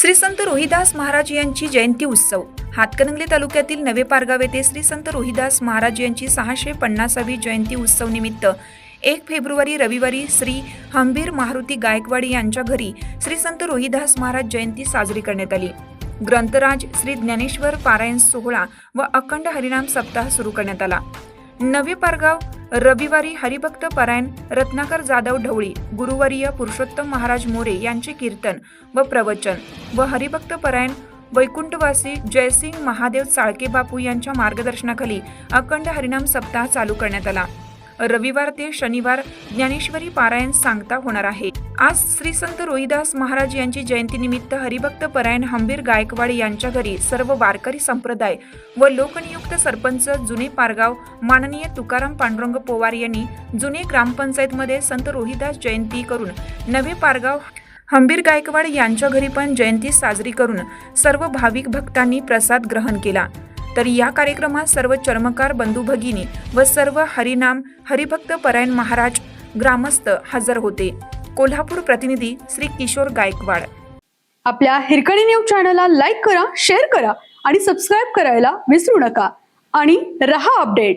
श्री संत रोहिदास महाराज यांची जयंती उत्सव. हातकणंगले तालुक्यातील नवे पारगाव येथे श्री संत रोहिदास महाराज यांची सहाशे पन्नासावी जयंती उत्सव निमित्त एक फेब्रुवारी रविवारी श्री हंबीर मारुती गायकवाडी यांच्या घरी श्री संत रोहिदास महाराज जयंती साजरी करण्यात आली. ग्रंथराज श्री ज्ञानेश्वर पारायण सोहळा व अखंड हरिनाम सप्ताह सुरू करण्यात आला. नवे पारगाव रविवारी हरिभक्त परायण रत्नाकर जाधव ढवळी गुरुवर्य पुरुषोत्तम महाराज मोरे यांचे कीर्तन व प्रवचन व हरिभक्त परायण वैकुंठवासी जयसिंग महादेव चाळके बापू यांच्या मार्गदर्शनाखाली अखंड हरिनाम सप्ताह चालू करण्यात आला. रविवार ते शनिवार ज्ञानेश्वरी पारायण सांगता होणार आहे. आज श्री संत रोहिदास महाराज यांची जयंतीनिमित्त हरिभक्त परायण हंबीर गायकवाड यांच्या घरी सर्व वारकरी संप्रदाय व लोकनियुक्त सरपंच जुने पारगाव माननीय तुकाराम पांडुरंग पोवार यांनी जुने ग्रामपंचायतमध्ये संत रोहिदास जयंती करून नवे पारगाव हंबीर गायकवाड यांच्या घरी पण जयंती साजरी करून सर्व भाविक भक्तांनी प्रसाद ग्रहण केला. तर या कार्यक्रमात सर्व चर्मकार बंधू भगिनी व सर्व हरिनाम हरिभक्त परायण महाराज ग्रामस्थ हजर होते. कोल्हापूर प्रतिनिधी श्री किशोर गायकवाड. आपल्या हिरकणी न्यूज चॅनलला लाईक करा शेअर करा आणि सबस्क्राईब करायला विसरू नका. आणि रहा अपडेट.